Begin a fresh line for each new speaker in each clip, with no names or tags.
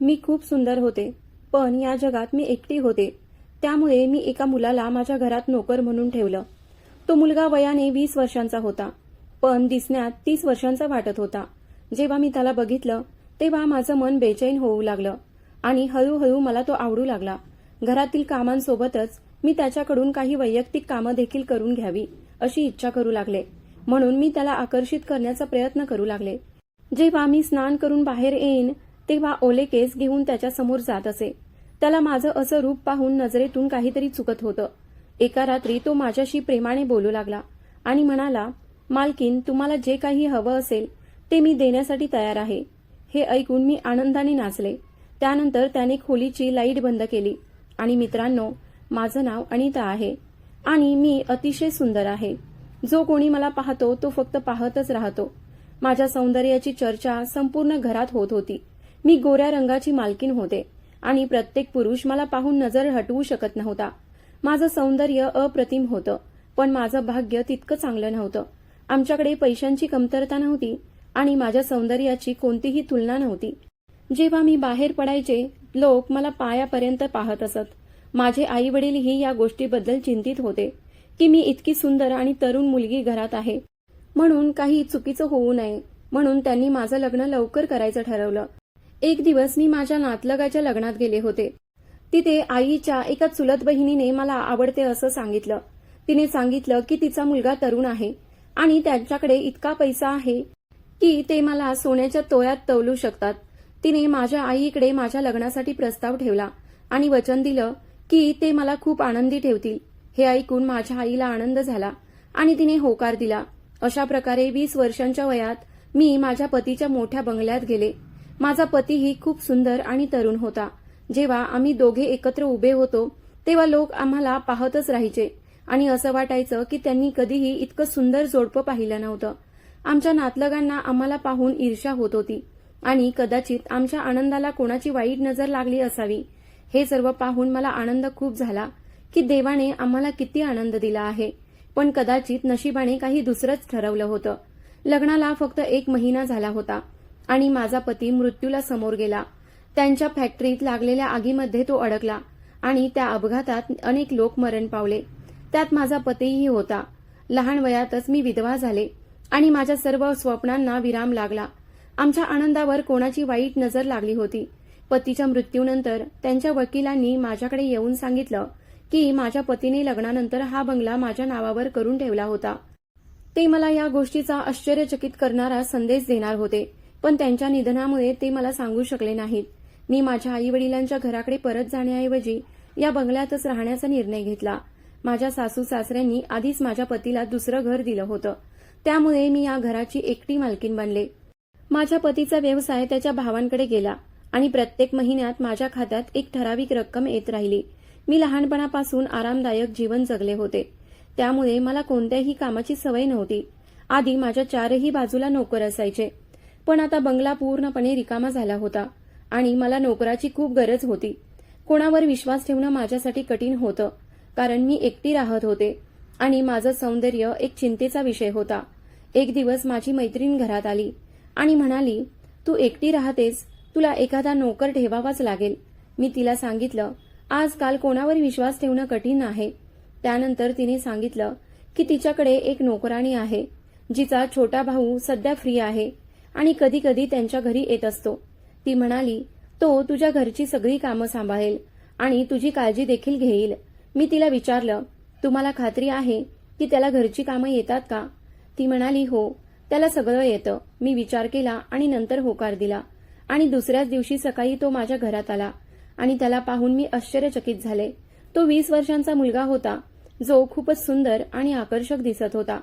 मी खूप सुंदर होते पण या जगात मी एकटी होते. त्यामुळे मी एका मुलाला माझ्या घरात नोकर म्हणून ठेवलं. तो मुलगा वयाने वीस वर्षांचा होता पण दिसण्यात तीस वर्षांचा वाटत होता. जेव्हा मी त्याला बघितलं तेव्हा माझं मन बेचैन होऊ लागलं आणि हळूहळू मला तो आवडू लागला. घरातील कामांसोबतच मी त्याच्याकडून काही वैयक्तिक कामं देखील करून घ्यावी अशी इच्छा करू लागले. म्हणून मी त्याला आकर्षित करण्याचा प्रयत्न करू लागले. जेव्हा मी स्नान करून बाहेर येईन तेव्हा ओले केस घेऊन त्याच्यासमोर जात असे. त्याला माझं असं रूप पाहून नजरेतून काहीतरी चुकत होतं. एका रात्री तो माझ्याशी प्रेमाने बोलू लागला आणि म्हणाला मालकीन तुम्हाला जे काही हवं असेल ते मी देण्यासाठी तयार आहे. हे ऐकून मी आनंदाने नाचले. त्यानंतर त्याने खोलीची लाइट बंद केली आणि मित्रांनो माझं नाव अनिता आहे आणि मी अतिशय सुंदर आहे. जो कोणी मला पाहतो तो फक्त पाहतच राहतो. माझ्या सौंदर्याची चर्चा संपूर्ण घरात होत होती. मी गोऱ्या रंगाची मालकीन होते आणि प्रत्येक पुरुष मला पाहून नजर हटवू शकत नव्हता. माझं सौंदर्य अप्रतिम होतं पण माझं भाग्य तितकं चांगलं नव्हतं. आमच्याकडे पैशांची कमतरता नव्हती आणि माझ्या सौंदर्याची कोणतीही तुलना नव्हती. जेव्हा मी बाहेर पडायचे लोक मला पायापर्यंत पाहत असत. माझे आई वडीलही या गोष्टीबद्दल चिंतित होते की मी इतकी सुंदर आणि तरुण मुलगी घरात आहे. म्हणून काही चुकीचं होऊ नये म्हणून त्यांनी माझं लग्न लवकर करायचं ठरवलं. एक दिवस मी माझ्या नातलगाच्या लग्नात गेले होते. तिथे आईच्या एका चुलत बहिणीने मला आवडते असं सांगितलं. तिने सांगितलं की तिचा मुलगा तरुण आहे आणि त्यांच्याकडे इतका पैसा आहे की ते मला सोन्याच्या तोयात तवलू शकतात. तिने माझ्या आईकडे माझ्या लग्नासाठी प्रस्ताव ठेवला आणि वचन दिलं की ते मला खूप आनंदी ठेवतील. हे ऐकून माझ्या आईला आनंद झाला आणि तिने होकार दिला. अशा प्रकारे वीस वर्षांच्या वयात मी माझ्या पतीच्या मोठ्या बंगल्यात गेले. माझा पतीही खूप सुंदर आणि तरुण होता. जेव्हा आम्ही दोघे एकत्र उभे होतो तेव्हा लोक आम्हाला पाहतच राहायचे. आणि असं वाटायचं की त्यांनी कधीही इतकं सुंदर जोडपं पाहिलं नव्हतं. आमच्या नातलगांना आम्हाला पाहून ईर्ष्या होत होती. आणि कदाचित आमच्या आनंदाला कोणाची वाईट नजर लागली असावी हे सर्व पाहून मला आनंद खूप झाला की देवाने आम्हाला किती आनंद दिला आहे. पण कदाचित नशिबाने काही दुसरंच ठरवलं होतं. लग्नाला फक्त एक महिना झाला होता. आणि माझा पती मृत्यूला समोर गेला. त्यांच्या फॅक्टरीत लागलेल्या आगीमध्ये तो अडकला आणि त्या अपघातात अनेक लोक मरण पावले. त्यात माझा पतीही होता. लहान वयातच मी विधवा झाले आणि माझ्या सर्व स्वप्नांना विराम लागला. आमच्या आनंदावर कोणाची वाईट नजर लागली होती. पतीच्या मृत्यूनंतर त्यांच्या वकिलांनी माझ्याकडे येऊन सांगितलं की माझ्या पतीने लग्नानंतर हा बंगला माझ्या नावावर करून ठेवला होता. ते मला या गोष्टीचा आश्चर्यचकित करणारा संदेश देणार होते. पण त्यांच्या निधनामुळे ते मला सांगू शकले नाहीत. मी माझ्या आई वडिलांच्या घराकडे परत जाण्याऐवजी या बंगल्यातच राहण्याचा निर्णय घेतला. माझ्या सासू सासऱ्यांनी आधीच माझ्या पतीला दुसरं घर दिलं होतं. त्यामुळे मी या घराची एकटी मालकीन बनले. माझ्या पतीचा व्यवसाय त्याच्या भावांकडे गेला आणि प्रत्येक महिन्यात माझ्या खात्यात एक ठराविक रक्कम येत राहिली. मी लहानपणापासून आरामदायक जीवन जगले होते. त्यामुळे मला कोणत्याही कामाची सवय नव्हती. आधी माझ्या चारही बाजूला नोकर असायचे. पण आता बंगला पूर्णपणे रिकामा झाला होता. आणि मला नोकराची खूप गरज होती. कोणावर विश्वास ठेवणं माझ्यासाठी कठीण होतं. कारण मी एकटी राहत होते. आणि माझं सौंदर्य एक चिंतेचा विषय होता. एक दिवस माझी मैत्रीण घरात आली. आणि म्हणाली तू एकटी राहतेस. तुला एखादा नोकर ठेवावाच लागेल. मी तिला सांगितलं आजकाल कोणावर विश्वास ठेवणं कठीण आहे. त्यानंतर तिने सांगितलं की तिच्याकडे एक नोकराणी आहे. जिचा छोटा भाऊ सध्या फ्री आहे. आणि कधी कधी त्यांच्या घरी येत असतो. ती म्हणाली तो तुझ्या घरची सगळी कामं सांभाळेल आणि तुझी काळजी देखील घेईल. मी तिला विचारलं तुम्हाला खात्री आहे की त्याला घरची कामं येतात का? ती म्हणाली हो त्याला सगळं येतं. मी विचार केला आणि नंतर होकार दिला. आणि दुसऱ्याच दिवशी सकाळी तो माझ्या घरात आला आणि त्याला पाहून मी आश्चर्यचकित झाले. तो वीस वर्षांचा मुलगा होता. जो खूपच सुंदर आणि आकर्षक दिसत होता.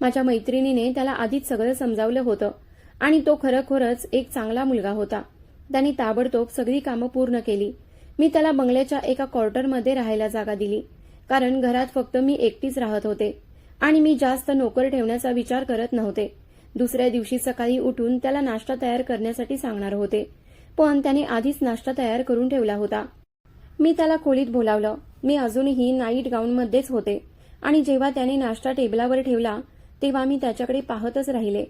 माझ्या मैत्रिणीने त्याला आधीच सगळं समजावलं होतं. आणि तो खरोखरच एक चांगला मुलगा होता. त्यांनी ताबडतोब सगळी कामं पूर्ण केली. मी त्याला बंगल्याच्या एका क्वार्टरमध्ये राहायला जागा दिली. कारण घरात फक्त मी एकटीच राहत होते. आणि मी जास्त नोकर ठेवण्याचा विचार करत नव्हते. दुसऱ्या दिवशी सकाळी उठून त्याला नाश्ता तयार करण्यासाठी सांगणार होते. पण त्याने आधीच नाश्ता तयार करून ठेवला होता. मी त्याला खोलीत बोलावलं. मी अजूनही नाईट गाऊनमध्येच होते. आणि जेव्हा त्याने नाश्ता टेबलावर ठेवला तेव्हा मी त्याच्याकडे पाहतच राहिले.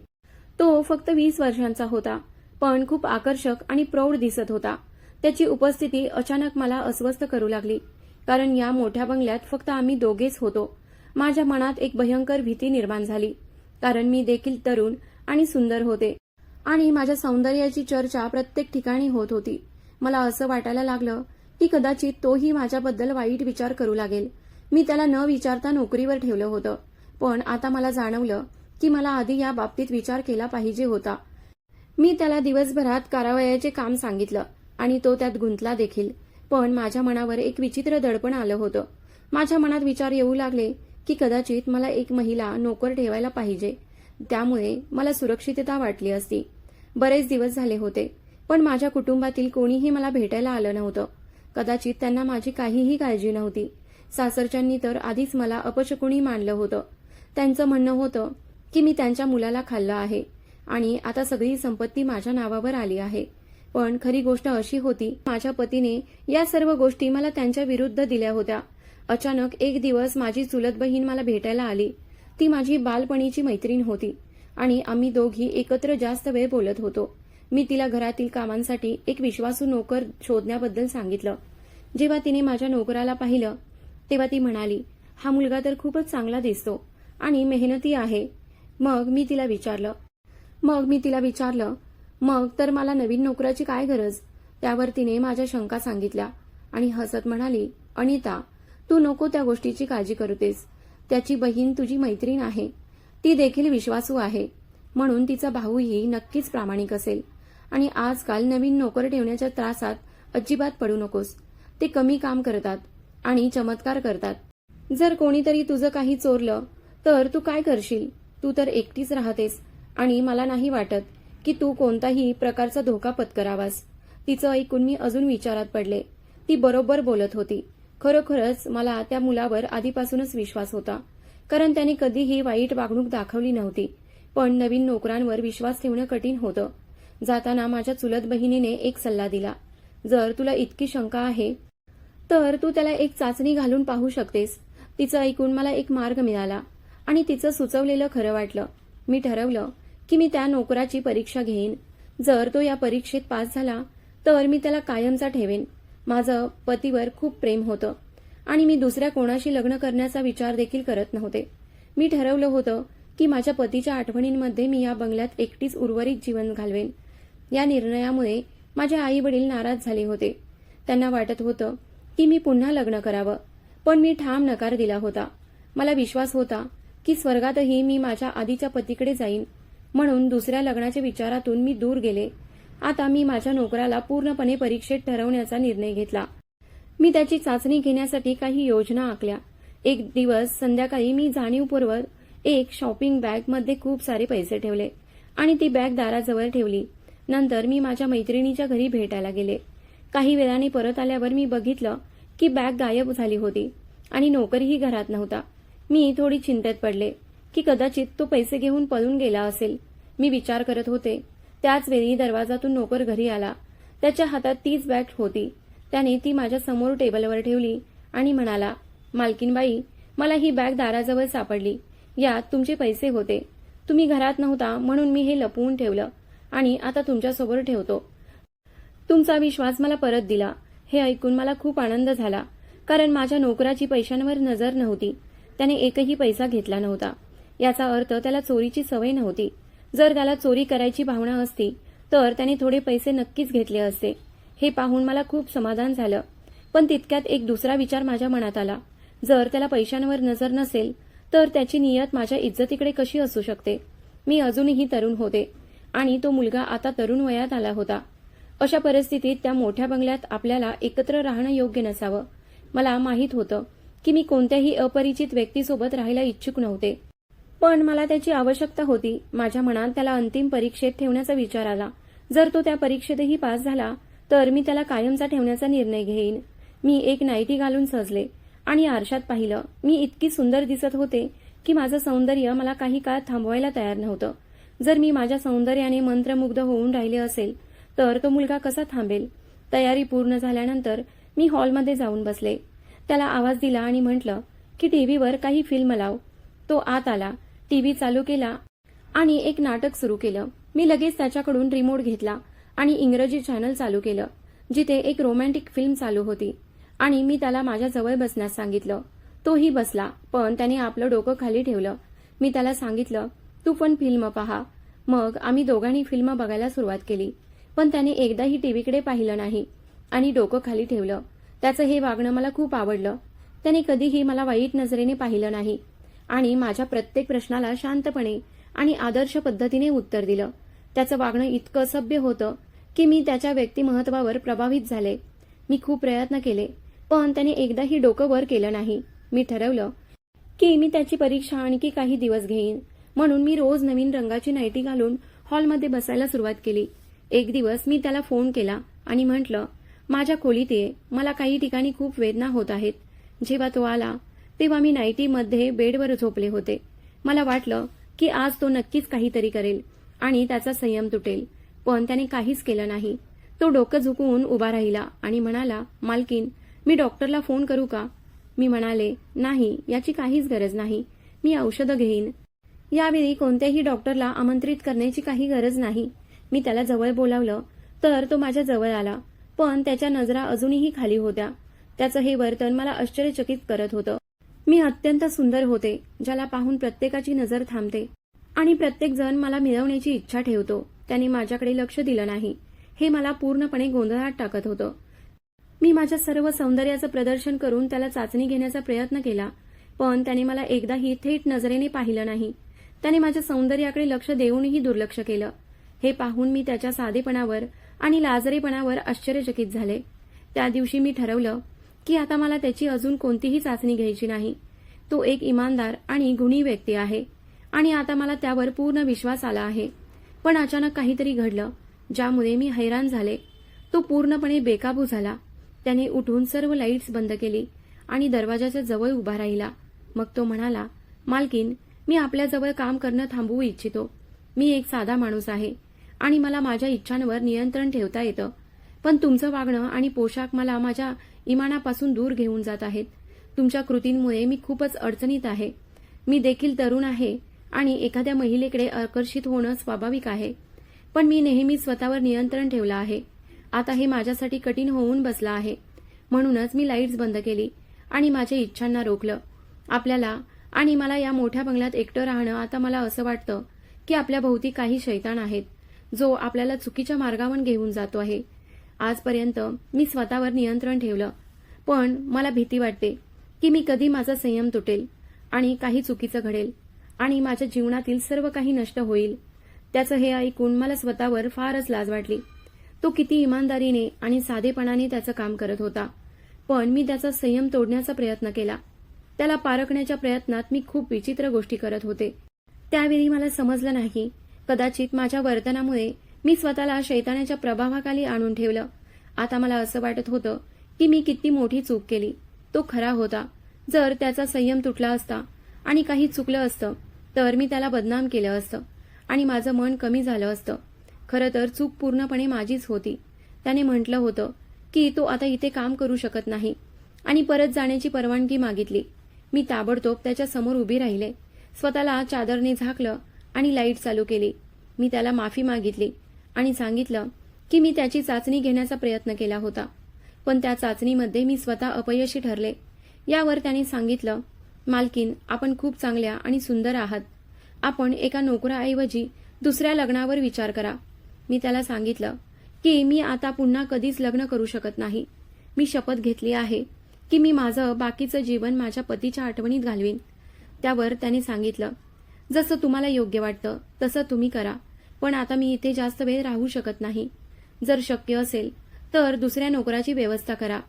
तो फक्त वीस वर्षांचा होता पण खूप आकर्षक आणि प्रौढ दिसत होता. त्याची उपस्थिती अचानक मला अस्वस्थ करू लागली कारण या मोठ्या बंगल्यात फक्त आम्ही दोघेच होतो. माझ्या मनात एक भयंकर भीती निर्माण झाली कारण मी देखील तरुण आणि सुंदर होते. आणि माझ्या सौंदर्याची चर्चा प्रत्येक ठिकाणी होत होती. मला असं वाटायला लागलं की कदाचित तोही माझ्याबद्दल वाईट विचार करू लागेल. मी त्याला न विचारता नोकरीवर ठेवलं होतं. पण आता मला जाणवलं की मला आधी या बाबतीत विचार केला पाहिजे होता. मी त्याला दिवसभरात कारावयाचे काम सांगितलं आणि तो त्यात गुंतला देखील. पण माझ्या मनावर एक विचित्र दडपण आलं होतं. माझ्या मनात विचार येऊ लागले की कदाचित मला एक महिला नोकर ठेवायला पाहिजे. त्यामुळे मला सुरक्षितता वाटली असती. बरेच दिवस झाले होते पण माझ्या कुटुंबातील कोणीही मला भेटायला आलं नव्हतं. कदाचित त्यांना माझी काहीही काळजी नव्हती. सासरच्यांनी तर आधीच मला अपशकुणी मानलं होतं. त्यांचं म्हणणं होतं की मी त्यांच्या मुलाला खाल्लं आहे. आणि आता सगळी संपत्ती माझ्या नावावर आली आहे. पण खरी गोष्ट अशी होती माझ्या पतीने या सर्व गोष्टी मला त्यांच्या विरुद्ध दिल्या होत्या. अचानक एक दिवस माझी चुलत बहीण मला भेटायला आली. ती माझी बालपणीची मैत्रीण होती आणि आम्ही दोघी एकत्र जास्त वेळ बोलत होतो. मी तिला घरातील कामांसाठी एक विश्वासू नोकर शोधण्याबद्दल सांगितलं. जेव्हा तिने माझ्या नोकराला पाहिलं तेव्हा ती म्हणाली हा मुलगा तर खूपच चांगला दिसतो आणि मेहनती आहे. मग मी तिला विचारलं. मग मी तिला विचारलं मग तर मला नवीन नोकराची काय गरज? त्यावर तिने माझ्या शंका सांगितल्या आणि हसत म्हणाली अनिता तू नको त्या गोष्टीची काळजी करतेस. त्याची बहीण तुझी मैत्रीण आहे. ती देखील विश्वासू आहे. म्हणून तिचा भाऊही नक्कीच प्रामाणिक असेल. आणि आजकाल नवीन नोकर ठेवण्याच्या त्रासात अजिबात पडू नकोस. ते कमी काम करतात आणि चमत्कार करतात. जर कोणीतरी तुझं काही चोरलं तर तू काय करशील? तू तर एकटीच राहतेस. आणि मला नाही वाटत की तू कोणताही प्रकारचा धोका पत्करावास. तिचं ऐकून मी अजून विचारात पडले. ती बरोबर बोलत होती. खरोखरच मला त्या मुलावर आधीपासूनच विश्वास होता. कारण त्याने कधीही वाईट वागणूक दाखवली नव्हती. पण नवीन नोकरांवर विश्वास ठेवणं कठीण होतं. जाताना माझ्या चुलत बहिणीने एक सल्ला दिला. जर तुला इतकी शंका आहे तर तू त्याला एक चाचणी घालून पाहू शकतेस. तिचं ऐकून मला एक मार्ग मिळाला. आणि तिचं सुचवलेलं खरं वाटलं. मी ठरवलं की मी त्या नोकराची परीक्षा घेईन. जर तो या परीक्षेत पास झाला तर मी त्याला कायमचा ठेवेन. माझं पतीवर खूप प्रेम होतं. आणि मी दुसऱ्या कोणाशी लग्न करण्याचा विचार देखील करत नव्हते. मी ठरवलं होतं की माझ्या पतीच्या आठवणींमध्ये मी या बंगल्यात एकटीच उर्वरित जीवन घालवेन. या निर्णयामुळे माझे आई वडील नाराज झाले होते. त्यांना वाटत होतं की मी पुन्हा लग्न करावं पण मी ठाम नकार दिला होता. मला विश्वास होता की स्वर्गातही मी माझ्या आधीच्या पतीकडे जाईन. म्हणून दुसऱ्या लग्नाच्या विचारातून मी दूर गेले. आता मी माझ्या नोकराला पूर्णपणे परीक्षेत ठरवण्याचा निर्णय घेतला. मी त्याची चाचणी घेण्यासाठी काही योजना आखल्या. एक दिवस संध्याकाळी मी जाणीवपूर्वक एक शॉपिंग बॅगमध्ये खूप सारे पैसे ठेवले आणि ती बॅग दाराजवळ ठेवली. नंतर मी माझ्या मैत्रिणीच्या घरी भेटायला गेले. काही वेळाने परत आल्यावर मी बघितलं की बॅग गायब झाली होती आणि नोकरीही घरात नव्हता. मी थोडी चिंतेत पडले की कदाचित तो पैसे घेऊन पळून गेला असेल. मी विचार करत होते. त्याच वेळी दरवाजातून नोकर घरी आला. त्याच्या हातात तीच बॅग होती. त्याने ती माझ्यासमोर टेबलवर ठेवली आणि म्हणाला मालकीनबाई मला ही बॅग दाराजवळ सापडली. यात तुमचे पैसे होते. तुम्ही घरात नव्हता म्हणून मी हे लपवून ठेवलं आणि आता तुमच्यासमोर ठेवतो. तुमचा विश्वास मला परत दिला. हे ऐकून मला खूप आनंद झाला कारण माझ्या नोकराची पैशांवर नजर नव्हती. त्याने एकही पैसा घेतला नव्हता. याचा अर्थ त्याला चोरीची सवय नव्हती. जर त्याला चोरी करायची भावना असती तर त्याने थोडे पैसे नक्कीच घेतले असते. हे पाहून मला खूप समाधान झालं. पण तितक्यात एक दुसरा विचार माझ्या मनात आला. जर त्याला पैशांवर नजर नसेल तर त्याची नियत माझ्या इज्जतीकडे कशी असू शकते? मी अजूनही तरुण होते आणि तो मुलगा आता तरुण वयात आला होता. अशा परिस्थितीत त्या मोठ्या बंगल्यात आपल्याला एकत्र राहणं योग्य नसावं. मला माहीत होतं की मी कोणत्याही अपरिचित व्यक्तीसोबत राहायला इच्छुक नव्हते. पण मला त्याची आवश्यकता होती. माझ्या मनात त्याला अंतिम परीक्षेत ठेवण्याचा विचार आला. जर तो त्या परीक्षेतही पास झाला तर मी त्याला कायमचा ठेवण्याचा निर्णय घेईन. मी एक नाईटी घालून सजले आणि आरशात पाहिलं मी इतकी सुंदर दिसत होते की माझं सौंदर्य मला काही काळ थांबवायला तयार नव्हतं. जर मी माझ्या सौंदर्याने मंत्रमुग्ध होऊन राहिले असेल तर तो मुलगा कसा थांबेल? तयारी पूर्ण झाल्यानंतर मी हॉलमध्ये जाऊन बसले. त्याला आवाज दिला आणि म्हटलं की टीव्हीवर काही फिल्म लाव. तो आत आला टीव्ही चालू केला आणि एक नाटक सुरू केलं. मी लगेच त्याच्याकडून रिमोट घेतला आणि इंग्रजी चॅनल चालू केलं जिथे एक रोमॅन्टिक फिल्म चालू होती. आणि मी त्याला माझ्या जवळ बसण्यास सांगितलं. तोही बसला पण त्याने आपलं डोकं खाली ठेवलं. मी त्याला सांगितलं तू पण फिल्म पहा. मग आम्ही दोघांनी फिल्म बघायला सुरुवात केली पण त्याने एकदाही टीव्हीकडे पाहिलं नाही आणि डोकं खाली ठेवलं. त्याचं हे वागणं मला खूप आवडलं. त्याने कधीही मला वाईट नजरेने पाहिलं नाही. आणि माझ्या प्रत्येक प्रश्नाला शांतपणे आणि आदर्श पद्धतीने उत्तर दिलं. त्याचं वागणं इतकं सभ्य होतं की मी त्याच्या व्यक्तिमत्वावर प्रभावित झाले. मी खूप प्रयत्न केले पण त्याने एकदाही डोकं वर केलं नाही. मी ठरवलं की मी त्याची परीक्षा आणखी काही दिवस घेईन. म्हणून मी रोज नवीन रंगाची नाईटी घालून हॉलमध्ये बसायला सुरुवात केली. एक दिवस मी त्याला फोन केला आणि म्हटलं माझ्या खोलीत ये मला काही ठिकाणी खूप वेदना होत आहेत. जेव्हा तो आला तेव्हा मी नाईटीमध्ये बेडवर झोपले होते. मला वाटलं की आज तो नक्कीच काहीतरी करेल आणि त्याचा संयम तुटेल पण त्याने काहीच केलं नाही. तो डोकं झुकवून उभा राहिला आणि म्हणाला मालकीन मी डॉक्टरला फोन करू का? मी म्हणाले नाही याची काहीच गरज नाही. मी औषधं घेईन. यावेळी कोणत्याही डॉक्टरला आमंत्रित करण्याची काही गरज नाही. मी त्याला जवळ बोलावलं तर तो माझ्या जवळ आला. पण त्याच्या नजरा अजूनही खाली होत्या. त्याचं हे वर्तन मला आश्चर्यचकित करत होतं. मी अत्यंत सुंदर होते ज्याला पाहून प्रत्येकाची नजर थांबते. आणि प्रत्येकजण मला मिळवण्याची इच्छा ठेवतो. त्याने माझ्याकडे लक्ष दिलं नाही. हे मला पूर्णपणे गोंधळात टाकत होतं. मी माझ्या सर्व सौंदर्याचं प्रदर्शन करून त्याला चाचणी घेण्याचा प्रयत्न केला पण त्याने मला एकदाही थेट नजरेने पाहिलं नाही. त्याने माझ्या सौंदर्याकडे लक्ष देऊनही दुर्लक्ष केलं. हे पाहून मी त्याच्या साधेपणावर आणि लाजरेपणावर आश्चर्यचकित झाले. त्या दिवशी मी ठरवलं की आता मला त्याची अजून कोणतीही चाचणी घ्यायची नाही. तो एक इमानदार आणि गुणी व्यक्ती आहे आणि आता मला त्यावर पूर्ण विश्वास आला आहे. पण अचानक काहीतरी घडलं ज्यामुळे मी हैराण झाले. तो पूर्णपणे बेकाबू झाला. त्याने उठून सर्व लाईट्स बंद केली आणि दरवाजाच्या जवळ उभा राहिला. मग तो म्हणाला मालकीन मी आपल्याजवळ काम करणं थांबवू इच्छितो. मी एक साधा माणूस आहे. आणि मला माझ्या इच्छांवर नियंत्रण ठेवता येतं. पण तुमचं वागणं आणि पोशाख मला माझ्या इमानापासून दूर घेऊन जात आहेत. तुमच्या कृतींमुळे मी खूपच अडचणीत आहे. मी देखील तरुण आहे आणि एखाद्या महिलेकडे आकर्षित होणं स्वाभाविक आहे. पण मी नेहमी स्वतःवर नियंत्रण ठेवलं आहे. आता हे माझ्यासाठी कठीण होऊन बसलं आहे. म्हणूनच मी लाईट्स बंद केली आणि माझ्या इच्छांना रोखलं. आपल्याला आणि मला या मोठ्या बंगल्यात एकटं राहणं आता मला असं वाटतं की आपल्या भोवती काही शैतान आहेत. जो आपल्याला चुकीच्या मार्गावर घेऊन जातो आहे. आजपर्यंत मी स्वतःवर नियंत्रण ठेवलं. पण मला भीती वाटते की मी कधी माझा संयम तुटेल आणि काही चुकीचं घडेल आणि माझ्या जीवनातील सर्व काही नष्ट होईल. त्याचं हे ऐकून मला स्वतःवर फारच लाज वाटली. तो किती इमानदारीने आणि साधेपणाने त्याचं काम करत होता. पण मी त्याचा संयम तोडण्याचा प्रयत्न केला. त्याला पारखण्याच्या प्रयत्नात मी खूप विचित्र गोष्टी करत होते. त्यावेळी मला समजलं नाही कदाचित माझ्या वर्तनामुळे मी स्वतःला शैतानाच्या प्रभावाखाली आणून ठेवलं. आता मला असं वाटत होतं की मी किती मोठी चूक केली. तो खरा होता. जर त्याचा संयम तुटला असता आणि काही चुकलं असतं तर मी त्याला बदनाम केलं असतं आणि माझं मन कमी झालं असतं. खरं तर चूक पूर्णपणे माझीच होती. त्याने म्हटलं होतं की तो आता इथे काम करू शकत नाही आणि परत जाण्याची परवानगी मागितली. मी ताबडतोब त्याच्यासमोर उभी राहिले. स्वतःला चादरने झाकलं आणि लाइट चालू केली. मी त्याला माफी मागितली आणि सांगितलं की मी त्याची चाचणी घेण्याचा प्रयत्न केला होता. पण त्या चाचणीमध्ये मी स्वतः अपयशी ठरले. यावर त्याने सांगितलं मालकीन आपण खूप चांगल्या आणि सुंदर आहात. आपण एका नोकराऐवजी दुसऱ्या लग्नावर विचार करा. मी त्याला सांगितलं की मी आता पुन्हा कधीच लग्न करू शकत नाही. मी शपथ घेतली आहे की मी माझं बाकीचं जीवन माझ्या पतीच्या आठवणीत घालवीन. त्यावर त्याने सांगितलं जसं तुम्हाला योग्य वाटतं तसं तुम्ही करा. पण आता मी इथे जास्त वेळ राहू शकत नाही. जर शक्य असेल तर दुसऱ्या नोकराची व्यवस्था करा.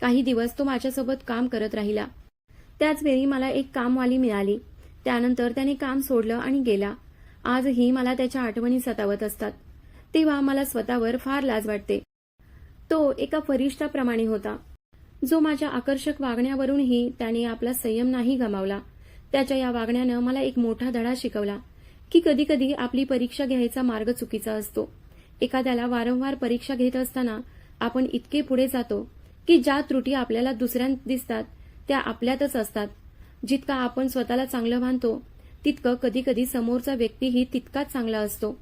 काही दिवस तो माझ्यासोबत काम करत राहिला. त्याचवेळी मला एक कामवाली मिळाली. त्यानंतर त्याने काम सोडलं आणि गेला. आजही मला त्याच्या आठवणी सतावत असतात. तेव्हा मला स्वतःवर फार लाज वाटते. तो एका फरिष्ठाप्रमाणे होता. जो माझ्या आकर्षक वागण्यावरूनही त्याने आपला संयम नाही गमावला. त्याच्या या वागण्यानं मला एक मोठा धडा शिकवला की कधीकधी आपली परीक्षा घ्यायचा मार्ग चुकीचा असतो. एखाद्याला वारंवार परीक्षा घेत असताना आपण इतके पुढे जातो की ज्या त्रुटी आपल्याला दुसऱ्या दिसतात त्या आपल्यातच असतात. जितका आपण स्वतःला चांगलं मानतो तितकं कधीकधी समोरचा व्यक्तीही तितकाच चांगला असतो.